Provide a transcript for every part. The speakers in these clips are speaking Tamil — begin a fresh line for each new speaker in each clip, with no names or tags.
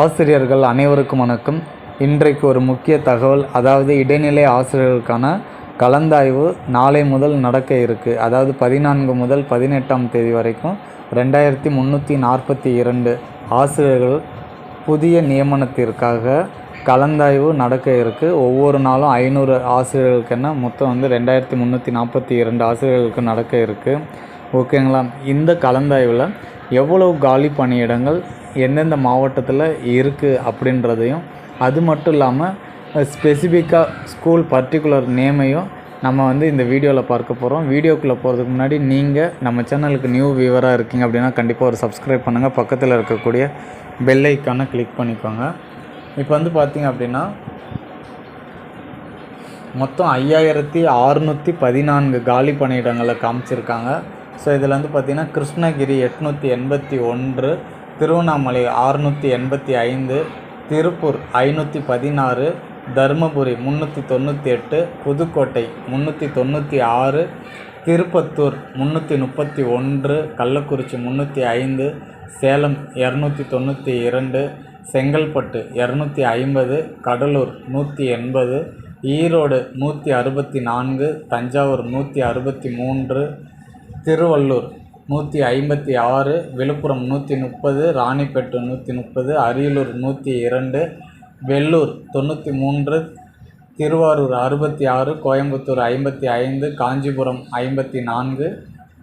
ஆசிரியர்கள் அனைவருக்கும் வணக்கம். இன்றைக்கு ஒரு முக்கிய தகவல் அதாவது இடைநிலை ஆசிரியர்களுக்கான கலந்தாய்வு நாளை முதல் நடக்க இருக்குது அதாவது பதினான்கு முதல் பதினெட்டாம் தேதி வரைக்கும் ரெண்டாயிரத்தி முந்நூற்றி நாற்பத்தி இரண்டு ஆசிரியர்கள் புதிய நியமனத்திற்காக கலந்தாய்வு நடக்க இருக்குது ஒவ்வொரு நாளும் ஐநூறு ஆசிரியர்களுக்குன்னா மொத்தம் வந்து ரெண்டாயிரத்தி முந்நூற்றி நாற்பத்தி இரண்டு ஆசிரியர்களுக்கு நடக்க இருக்குது ஓகேங்களா? இந்த கலந்தாய்வில் எவ்வளவு காலி பணியிடங்கள் எந்தெந்த மாவட்டத்தில் இருக்குது அப்படின்றதையும் அது மட்டும் இல்லாமல் ஸ்பெசிஃபிக்காக ஸ்கூல் பர்டிகுலர் நேமையும் நம்ம வந்து இந்த வீடியோவில் பார்க்க போகிறோம் வீடியோக்குள்ளே போகிறதுக்கு முன்னாடி நீங்கள் நம்ம சேனலுக்கு நியூ வியூவராக இருக்கீங்க அப்படின்னா கண்டிப்பாக ஒரு சப்ஸ்கிரைப் பண்ணுங்கள் பக்கத்தில் இருக்கக்கூடிய பெல் ஐக்கானை கிளிக் பண்ணிக்கோங்க. இப்போ வந்து பார்த்தீங்க அப்படின்னா மொத்தம் ஐயாயிரத்தி அறுநூற்றி பதினான்கு காலி பணியிடங்களை காமிச்சிருக்காங்க. ஸோ இதில் வந்து பார்த்திங்கன்னா கிருஷ்ணகிரி எட்நூற்றி எண்பத்தி ஒன்று திருவண்ணாமலை ஆறுநூற்றி எண்பத்தி ஐந்து திருப்பூர் ஐநூற்றி பதினாறு தருமபுரி முந்நூற்றி தொண்ணூற்றி எட்டு புதுக்கோட்டை முந்நூற்றி தொண்ணூற்றி ஆறு திருப்பத்தூர் முந்நூற்றி முப்பத்தி ஒன்று கள்ளக்குறிச்சி முந்நூற்றி ஐந்து சேலம் இரநூத்தி தொண்ணூற்றி இரண்டு செங்கல்பட்டு இரநூத்தி ஐம்பது கடலூர் நூற்றி எண்பது ஈரோடு நூற்றி அறுபத்தி நான்கு தஞ்சாவூர் நூற்றி அறுபத்தி மூன்று திருவள்ளூர் நூற்றி ஐம்பத்தி ஆறு விழுப்புரம் நூற்றி முப்பது ராணிப்பேட்டு நூற்றி முப்பது அரியலூர் நூற்றி இரண்டு வெள்ளூர் தொண்ணூற்றி மூன்று திருவாரூர் அறுபத்தி ஆறு கோயம்புத்தூர் ஐம்பத்தி ஐந்து காஞ்சிபுரம் ஐம்பத்தி நான்கு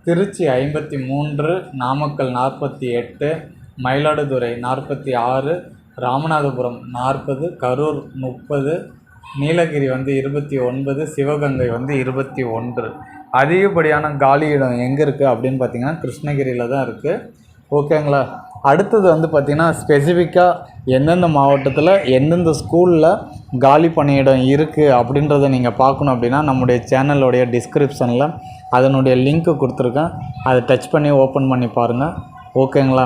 திருச்சி ஐம்பத்தி மூன்று நாமக்கல் நாற்பத்தி எட்டு மயிலாடுதுறை நாற்பத்தி ஆறு ராமநாதபுரம் நாற்பது கரூர் முப்பது நீலகிரி வந்து இருபத்தி ஒன்பது சிவகங்கை வந்து இருபத்தி ஒன்று. அதிகப்படியான காலி இடம் எங்கே இருக்குது அப்படின்னு பார்த்தீங்கன்னா கிருஷ்ணகிரியில் தான் இருக்குது ஓகேங்களா? அடுத்தது வந்து பார்த்திங்கன்னா ஸ்பெசிஃபிக்காக எந்தெந்த மாவட்டத்தில் எந்தெந்த ஸ்கூலில் காலி பணியிடம் இருக்குது அப்படின்றத நீங்கள் பார்க்கணும் அப்படின்னா நம்முடைய சேனலோடைய டிஸ்கிரிப்ஷனில் அதனுடைய லிங்க்கு கொடுத்துருக்கேன். அதை டச் பண்ணி ஓப்பன் பண்ணி பாருங்கள் ஓகேங்களா?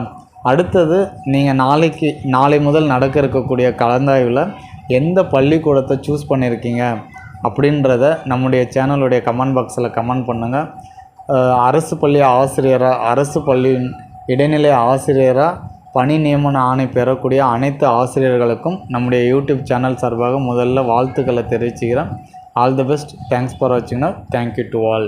அடுத்தது நீங்கள் நாளைக்கு நாளை முதல் நடக்க இருக்கக்கூடிய கலந்தாய்வில் எந்த பள்ளிக்கூடத்தை சூஸ் பண்ணியிருக்கீங்க அப்படின்றத நம்முடைய சேனலுடைய கமெண்ட் பாக்ஸில் கமெண்ட் பண்ணுங்கள் அரசு பள்ளி ஆசிரியராக அரசு பள்ளியின் இடைநிலை ஆசிரியராக பணி நியமன ஆணை பெறக்கூடிய அனைத்து ஆசிரியர்களுக்கும் நம்முடைய யூடியூப் சேனல் சார்பாக முதல்ல வாழ்த்துக்களை தெரிவிச்சுக்கிறேன். All the best thanks for வாட்சிங்னா thank you to all